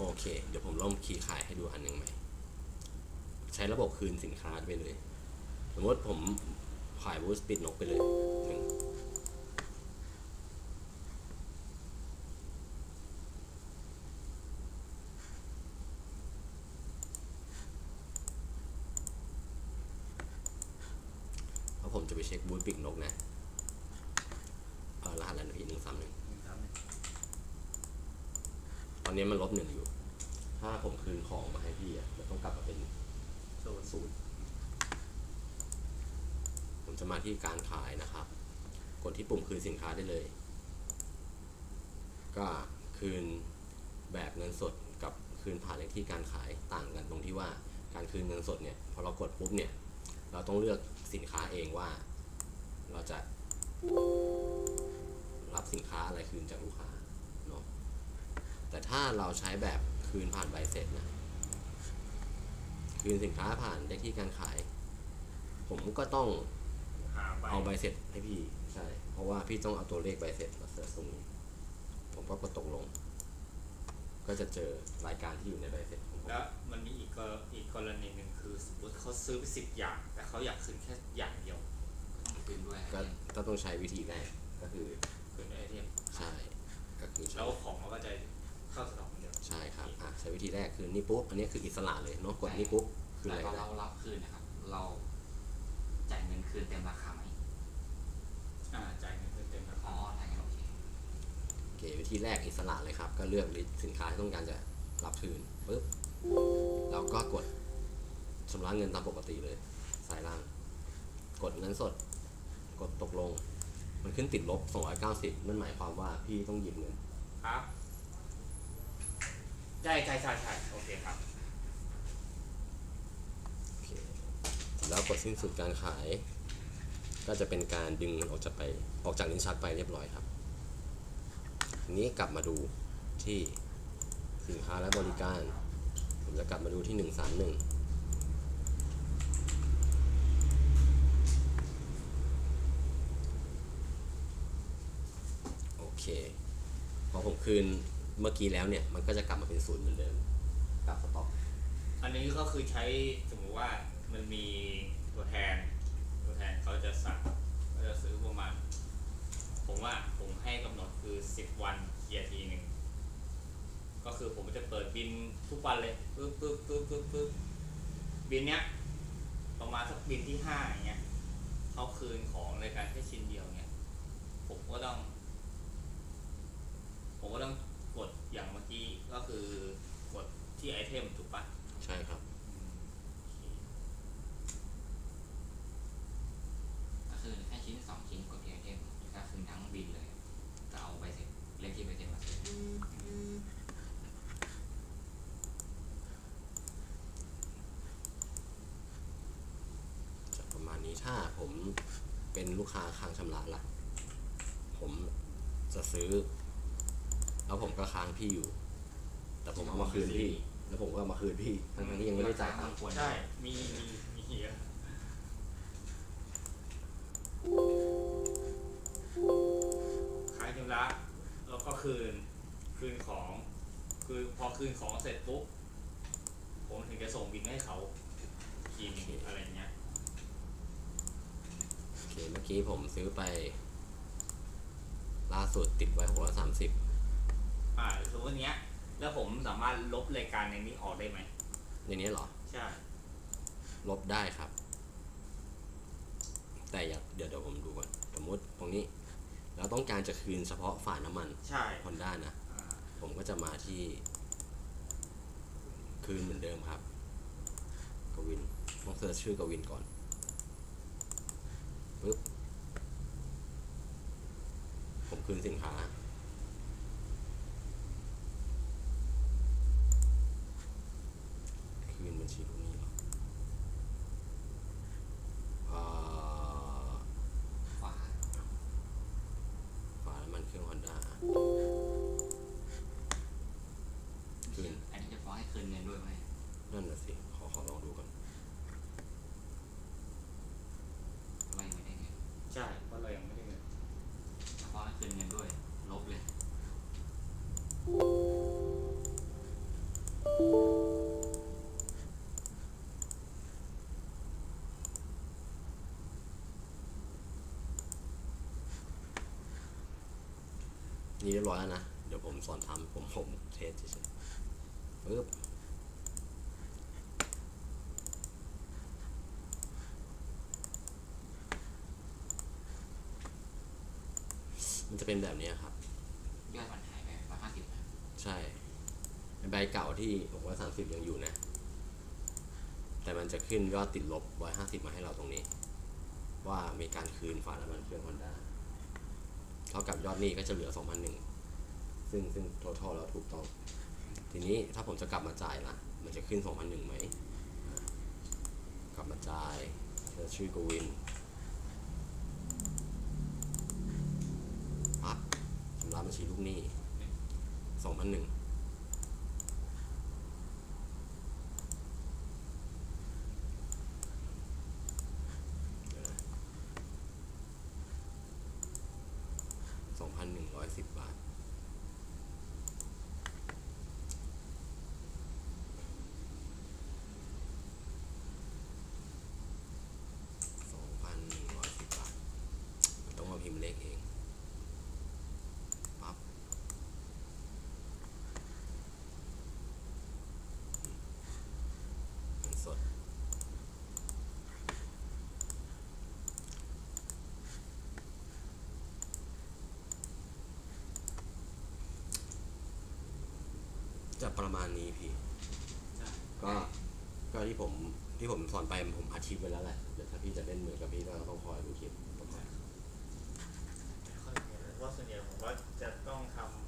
โอเค เดี๋ยวผมลองคีย์ขายให้ดูอันหนึ่งไหมใช้ระบบคืนสินค้าไปเลย สมมติผมขายบูสปิดนกไปเลยหนึ่งแล้วผมจะไปเช็คบูธปิดนกนะ เออรหัสอะไรนะพี่หนึ่งสามหนึ่งหนึ่งสามหนึ่งตอนนี้มันลบหนึ่งอยู่ ถ้าผมคืนของมาให้พี่อะมันต้องกลับมาเป็นศูนย์ศูนย์ผมจะมาที่การขายนะครับ กดที่ปุ่มคืนสินค้าได้เลย ก็คืนแบบเงินสดกับคืนผ่านเลขที่การขายต่างกันตรงที่ว่าการคืนเงินสดเนี่ยพอเรากดปุ๊บเนี่ยเราต้องเลือกสินค้าเองว่า เราจะรับสินค้าอะไรคืนจากลูกค้าเนาะแต่ถ้าเราใช้แบบ คืนผ่านใบเสร็จนะ คืนสินค้าผ่านเลขที่การขาย ผมก็ต้องหาใบเอาใบเสร็จให้พี่ใช่ เพราะว่าพี่ต้องเอาตัวเลขใบเสร็จมาเสิร์ชตรงนี้ ผมก็กดตกลง ก็จะเจอรายการที่อยู่ในใบเสร็จของผมแล้วมันมีอีกกรอีกกรณีหนึ่งคือสมมติเขาซื้อไปสิบอย่าง แต่เขาอยากคืนแค่อย่างเดียวต้องคืนด้วยก็ก็ต้องใช้วิธีแรกก็คือคืนไอเทมใช่ก็คือใช้แล้วของมันก็จะเข้าสต็อกเหมือนเดิมใช่ครับอะใช้วิธีแรกคือนี่ปุ๊บอันนี้คืออิสระเลยเนาะกดนี่ปุ๊บคืออะไรแต่พอก็ได้เรารับคืนนะครับ เราจ่ายเงินคืนเต็มราคาไหมอ่าจ่ายเงินเต็มๆครับอ๋อถ้างั้นโอเคโอเควิธีแรกอิสระเลยครับ ก็เลือกลิสต์สินค้าที่ต้องการจะรับคืนปุ๊บแล้วก็กดชำระเงินตามปกติเลยสายล่าง กดเงินสด กดตกลง มันขึ้นติดลบ 290 นั่นหมายความว่าพี่ต้องหยิบเงิน ครับใช่ใช่ใช่ใช่โอเคครับ โอเคแล้วกดสิ้นสุดการขาย ก็จะเป็นการดึงเงินออกจากไปออกจากลิ้นชักไปเรียบร้อยครับทีนี้กลับมาดูที่สินค้าและบริการ ผมจะกลับมาดูที่ 131โอเคพอผมคืน เมื่อกี้แล้วเนี่ยมันก็จะกลับมาเป็นศูนย์เหมือนเดิมกลับสต็อกอันนี้ก็คือใช้สมมติว่ามันมีตัวแทน ตัวแทนเขาจะสั่งเขาจะซื้อประมาณ ผมว่าผมให้กำหนดคือสิบวันเคลียร์ทีหนึ่งก็คือผมจะเปิดบินทุกวันเลยปึ๊บปึ๊บปึ๊บปึ๊บปึ๊บบินเนี้ยประมาณสักบินที่ห้าอย่างเงี้ยเขาคืนของในการแค่ชิ้นเดียวเนี้ยผมก็ต้อง ผมก็ต้อง กดอย่างเมื่อกี้ก็คือกดที่ไอเทมถูกปะใช่ครับก็คือแค่ชิ้นสองชิ้นกดที่ไอเทมก็คืนทั้งบินเลยก็เอาใบเสร็จเลขที่ใบเสร็จมาเสร็จจะประมาณนี้ถ้าผมเป็นลูกค้าค้างชำระละผมจะซื้อ แล้วผมก็ค้างพี่อยู่ แต่ผมเอามาคืนพี่ แล้วผมก็เอามาคืนพี่ทั้งๆที่ยังไม่ได้จ่ายตังค์ควรใช่ มีมีมีเยอะขายชำระแล้วก็คืน คืนของ คือพอคืนของเสร็จปุ๊บ ผมถึงจะส่งบินให้เขาทีมงอะไรเงี้ย โอเคเมื่อกี้ผมซื้อไป ล่าสุดติดไว้หกร้อยสามสิบ อ่าสมมติเนี้ย แล้วผมสามารถลบรายการในนี้ออกได้ไหมในนี้เหรอ ใช่ลบได้ครับ แต่อย่าเดี๋ยวเดี๋ยวผมดูก่อนสมมติตรงนี้ เราต้องการจะคืนเฉพาะฝาน้ำมันใช่ฮอนด้านะ อ่าผมก็จะมาที่ คืนเหมือนเดิมครับ กวินต้องเสิร์ชชื่อกวินก่อนปึ๊บผมคืนสินค้า นี่เรียบร้อยแล้วนะ เดี๋ยวผมสอนทำผมผมเทสเฉยๆปึ๊บมันจะเป็นแบบนี้ครับ ยอดมันหายไปร้อยห้าสิบนะใช่ใบเก่าที่บอกว่าสามสิบยังอยู่นะ แต่มันจะขึ้นยอดติดลบร้อยห้าสิบมาให้เราตรงนี้ ว่ามีการคืนฝาน้ำมันเครื่องฮอนด้า เท่ากับยอดหนี้ก็จะเหลือ 2,001ซึ่งซึ่งทั้งทเราถูกต้อง ทีนี้ถ้าผมจะกลับมาจ่ายละมันจะขึ้น 2,001ไหมกลับมาจ่ายชื่อกวินปั๊บชำระบัญชีลูกหนี้2,001 จะประมาณนี้พี่ ก็ก็ที่ผมที่ผมสอนไปผมอัดคลิปไว้แล้วแหละเดี๋ยวถ้าพี่จะเล่นเหมือนกับพี่ก็ต้องคอยดูคลิปประมาณว่าส่วนใหญ่ผมว่าจะต้องทำ